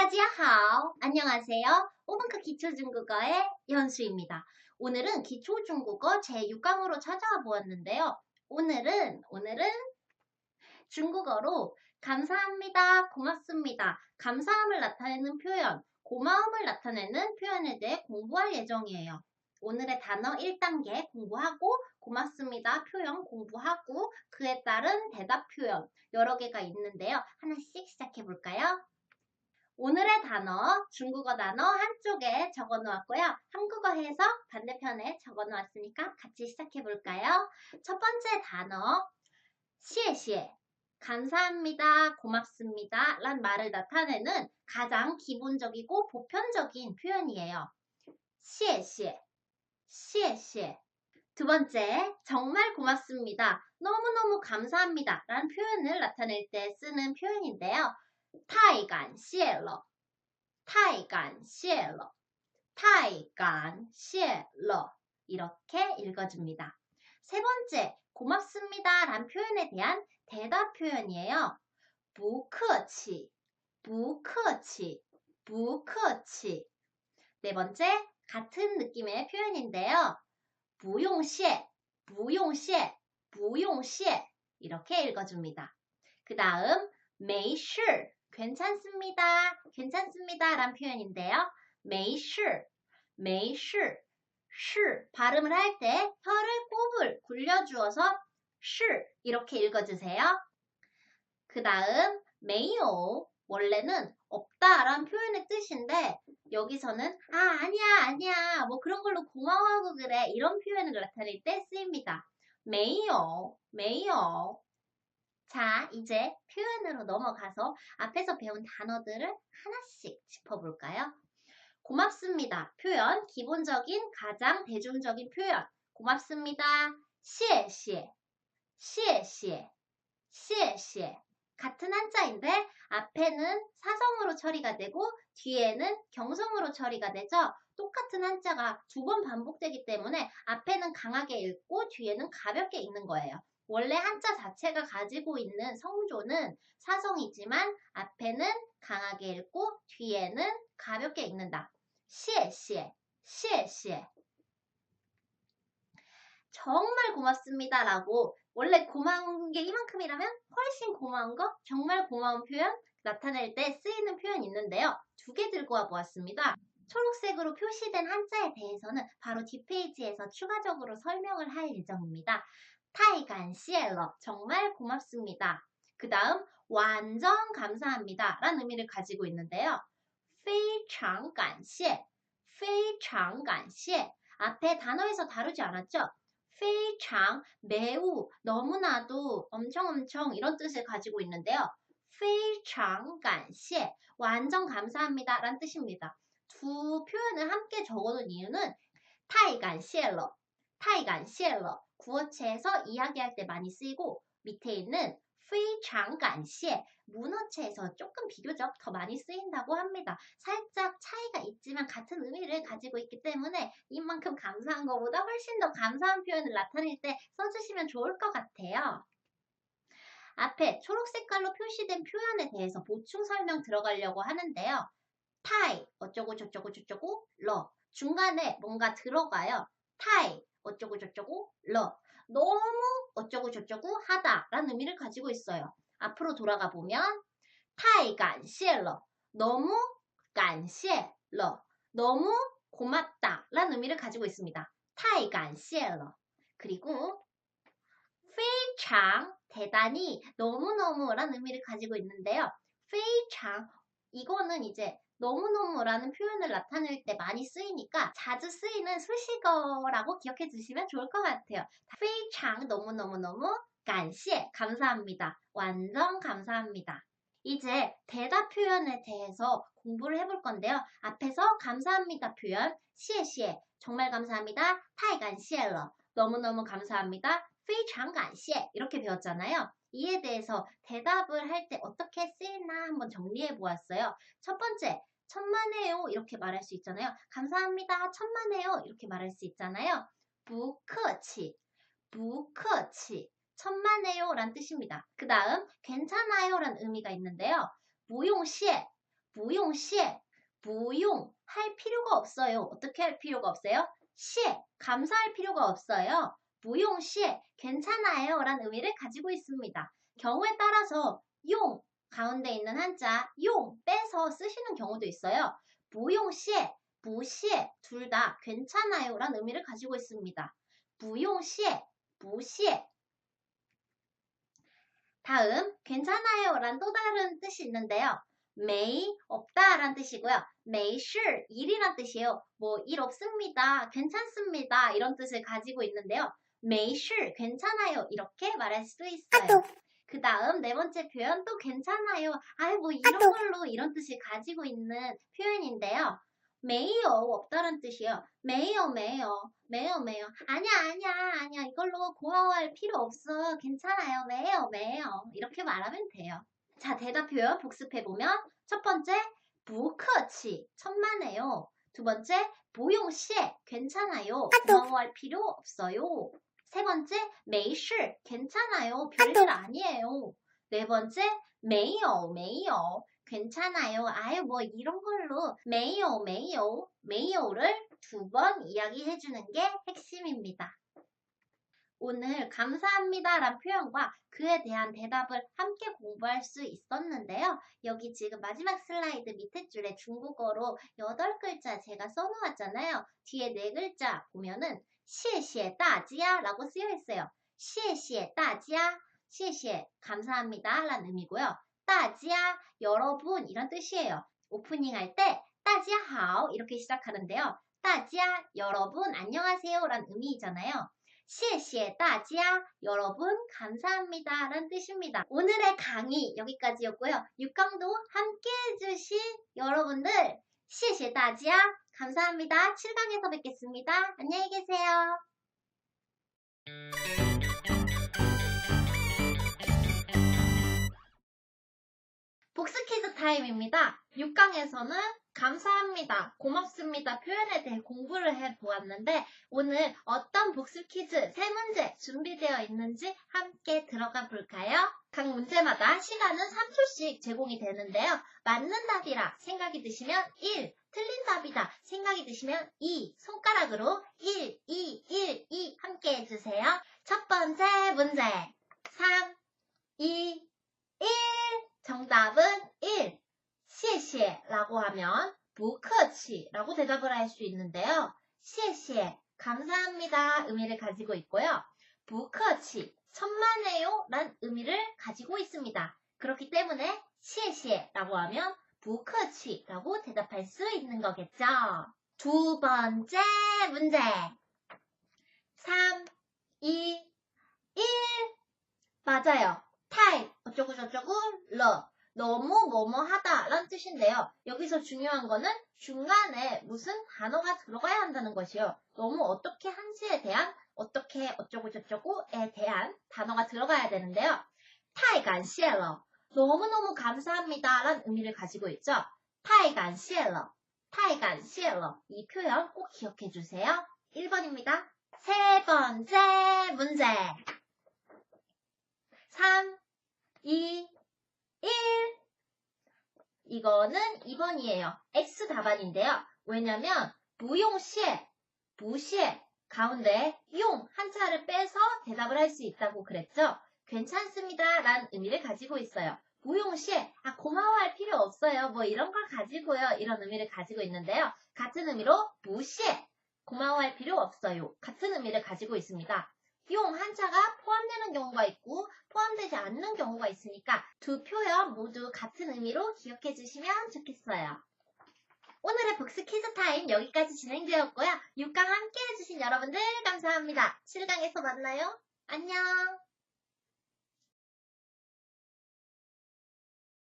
따지야하오. 안녕하세요. 5분크 기초중국어의 연수입니다. 오늘은 기초중국어 제6강으로 찾아와 보았는데요. 오늘은, 오늘은 중국어로 감사합니다, 고맙습니다, 감사함을 나타내는 표현, 고마움을 나타내는 표현에 대해 공부할 예정이에요. 오늘의 단어 1단계 공부하고 고맙습니다 표현 공부하고 그에 따른 대답 표현 여러 개가 있는데요. 하나씩 시작해 볼까요? 오늘의 단어, 중국어 단어 한쪽에 적어 놓았고요. 한국어 해석 반대편에 적어 놓았으니까 같이 시작해 볼까요? 첫 번째 단어, 시에시에. 감사합니다, 고맙습니다 란 말을 나타내는 가장 기본적이고 보편적인 표현이에요. 시에시에. 시에시에. 두 번째, 정말 고맙습니다. 너무너무 감사합니다. 라는 표현을 나타낼 때 쓰는 표현인데요. 太感谢了,太感谢了,太感谢了 이렇게 읽어줍니다. 세 번째, 고맙습니다 란 표현에 대한 대답 표현이에요. 不客气, 不客气, 不客气. 네 번째, 같은 느낌의 표현인데요. 不用谢, 不用谢, 不用谢 이렇게 읽어줍니다. 그 다음 没事, 괜찮습니다, 괜찮습니다 란 표현인데요. 메이슈, 메이슈, 슈 발음을 할 때 혀를 꼬불 굴려주어서 슈 이렇게 읽어주세요. 그 다음 메이오 원래는 없다 라는 표현의 뜻인데 여기서는 아 아니야 아니야 뭐 그런 걸로 고마워하고 그래 이런 표현을 나타낼 때 쓰입니다. 메이오 메이오 자, 이제 표현으로 넘어가서 앞에서 배운 단어들을 하나씩 짚어볼까요? 고맙습니다. 표현, 기본적인 가장 대중적인 표현. 고맙습니다. 시에시에, 시에시에, 시에시에. 같은 한자인데 앞에는 사성으로 처리가 되고 뒤에는 경성으로 처리가 되죠. 똑같은 한자가 두 번 반복되기 때문에 앞에는 강하게 읽고 뒤에는 가볍게 읽는 거예요. 원래 한자 자체가 가지고 있는 성조는 사성이지만 앞에는 강하게 읽고 뒤에는 가볍게 읽는다. 시에 시에 시에 시에 정말 고맙습니다 라고 원래 고마운 게 이만큼이라면 훨씬 고마운 거 정말 고마운 표현 나타낼 때 쓰이는 표현이 있는데요. 두 개 들고 와 보았습니다. 초록색으로 표시된 한자에 대해서는 바로 뒷페이지에서 추가적으로 설명을 할 예정입니다. 타이간 시엘러 정말 고맙습니다. 그 다음 완전 감사합니다 라는 의미를 가지고 있는데요. 非常感谢,非常感谢 앞에 단어에서 다루지 않았죠? 非常 매우 너무나도 엄청 엄청 이런 뜻을 가지고 있는데요. 非常感谢 완전 감사합니다 라는 뜻입니다. 두 표현을 함께 적어놓은 이유는 타이간 쉘러, 타이간 쉘러 구어체에서 이야기할 때 많이 쓰이고 밑에 있는 휘장간시에 문어체에서 조금 비교적 더 많이 쓰인다고 합니다. 살짝 차이가 있지만 같은 의미를 가지고 있기 때문에 이만큼 감사한 것보다 훨씬 더 감사한 표현을 나타낼 때 써주시면 좋을 것 같아요. 앞에 초록 색깔로 표시된 표현에 대해서 보충 설명 들어가려고 하는데요. 타이 어쩌고 저쩌고 저쩌고 러 중간에 뭔가 들어가요. 타이 어쩌고 저쩌고 러 너무 어쩌고 저쩌고 하다 라는 의미를 가지고 있어요. 앞으로 돌아가 보면 타이 간시러 너무 간시러 너무 고맙다 라는 의미를 가지고 있습니다. 타이 간시러 그리고 非常 대단히 너무너무 라는 의미를 가지고 있는데요. 非常 이거는 이제 너무너무라는 표현을 나타낼 때 많이 쓰이니까 자주 쓰이는 수식어라고 기억해 주시면 좋을 것 같아요. 非常 너무너무너무 感谢 감사합니다. 완전 감사합니다. 이제 대답 표현에 대해서 공부를 해볼 건데요. 앞에서 감사합니다 표현 谢谢 정말 감사합니다. 太感谢了 너무너무 감사합니다. 非常感谢 이렇게 배웠잖아요. 이에 대해서 대답을 할 때 어떻게 쓰 이나 한번 정리해 보았어요. 첫 번째, 천만에요 이렇게 말할 수 있잖아요. 감사합니다. 천만에요 이렇게 말할 수 있잖아요. 부커치, 부커치, 천만에요 란 뜻입니다. 그 다음 괜찮아요 란 의미가 있는데요. 무용시에, 무용 시에 무용 할 필요가 없어요. 어떻게 할 필요가 없어요? 시에 감사할 필요가 없어요. 무용 시에 괜찮아요 라는 의미를 가지고 있습니다. 경우에 따라서 용 가운데 있는 한자 용 빼서 쓰시는 경우도 있어요. 무용 시에 무시에 둘 다 괜찮아요 라는 의미를 가지고 있습니다. 무용 시에 무시에 다음 괜찮아요 란또 다른 뜻이 있는데요. 메이 없다 란 뜻이고요. 메이시 일이란 뜻이에요. 뭐 일 없습니다. 괜찮습니다. 이런 뜻을 가지고 있는데요. 메이시 괜찮아요. 이렇게 말할 수도 있어요. 그 다음 네 번째 표현 또 괜찮아요. 아이 뭐 이런 걸로 이런 뜻을 가지고 있는 표현인데요. 메이요 없다란 뜻이에요. 메이요 메이요 메이요 메이요 아니야 아니야 아니야 이걸로 고마워할 필요 없어. 괜찮아요. 메이요 메이요 이렇게 말하면 돼요. 자 대답 표현 복습해 보면 첫 번째 부커치 천만에요. 두 번째 보용시에 괜찮아요. 고마워할 필요 없어요. 세 번째 메이시 괜찮아요. 별일 아니에요. 네 번째 메이요 메이요 괜찮아요. 아유 뭐 이런 걸로 메이요 메이요 메이요를 두 번 이야기해 주는 게 핵심입니다. 오늘 감사합니다란 표현과 그에 대한 대답을 함께 공부할 수 있었는데요. 여기 지금 마지막 슬라이드 밑에 줄에 중국어로 8글자 제가 써놓았잖아요. 뒤에 4글자 보면은 谢谢大家라고 쓰여 있어요. 谢谢大家, 谢谢, 감사합니다 라는 의미고요. 大家, 여러분 이런 뜻이에요. 오프닝 할 때, 大家好이렇게 시작하는데요. 大家, 여러분 안녕하세요 라는 의미이잖아요. 谢谢大家, 여러분 감사합니다 라는 뜻입니다. 오늘의 강의 여기까지였고요. 6강도 함께 해주신 여러분들 谢谢大家, 감사합니다. 7강에서 뵙겠습니다. 안녕히 계세요. 복습 퀴즈 타임입니다. 6강에서는 감사합니다, 고맙습니다 표현에 대해 공부를 해보았는데 오늘 어떤 복습 퀴즈 세 문제 준비되어 있는지 함께 들어가 볼까요? 각 문제마다 시간은 3초씩 제공이 되는데요. 맞는 답이라 생각이 드시면 1, 틀린 답이다 생각이 드시면 2, 손가락으로 1, 2, 1, 2 함께 해주세요. 첫 번째 문제 3, 2, 1 정답은 1. 谢谢라고 하면 不客气라고 대답을 할 수 있는데요. 谢谢 감사합니다 의미를 가지고 있고요. 不客气 천만에요 란 의미를 가지고 있습니다. 그렇기 때문에 谢谢라고 하면 不客气라고 대답할 수 있는 거겠죠. 두 번째 문제 3, 2, 1 맞아요. 타입 어쩌고 저쩌고 러 너무 뭐뭐 하다 라는 뜻인데요. 여기서 중요한 거는 중간에 무슨 단어가 들어가야 한다는 것이요. 너무 어떻게 한지에 대한 어떻게 어쩌고 저쩌고에 대한 단어가 들어가야 되는데요. 타이간 시엘러 너무너무 감사합니다 라는 의미를 가지고 있죠. 타이간 시엘러 타이간 시엘러 이 표현 꼭 기억해 주세요. 1번입니다. 세 번째 문제 3, 2, 1 이거는 2번이에요. X 답안인데요. 왜냐면 무용시에 무시에 가운데 용 한자를 빼서 대답을 할 수 있다고 그랬죠. 괜찮습니다 라는 의미를 가지고 있어요. 무용시에 아 고마워할 필요 없어요. 뭐 이런 걸 가지고요. 이런 의미를 가지고 있는데요. 같은 의미로 무시에 고마워할 필요 없어요. 같은 의미를 가지고 있습니다. 용 한자가 포함되는 경우가 있고 포함되지 않는 경우가 있으니까 두 표현 모두 같은 의미로 기억해 주시면 좋겠어요. 오늘의 복습 퀴즈 타임 여기까지 진행되었고요. 6강 함께 해주신 여러분들 감사합니다. 7강에서 만나요. 안녕.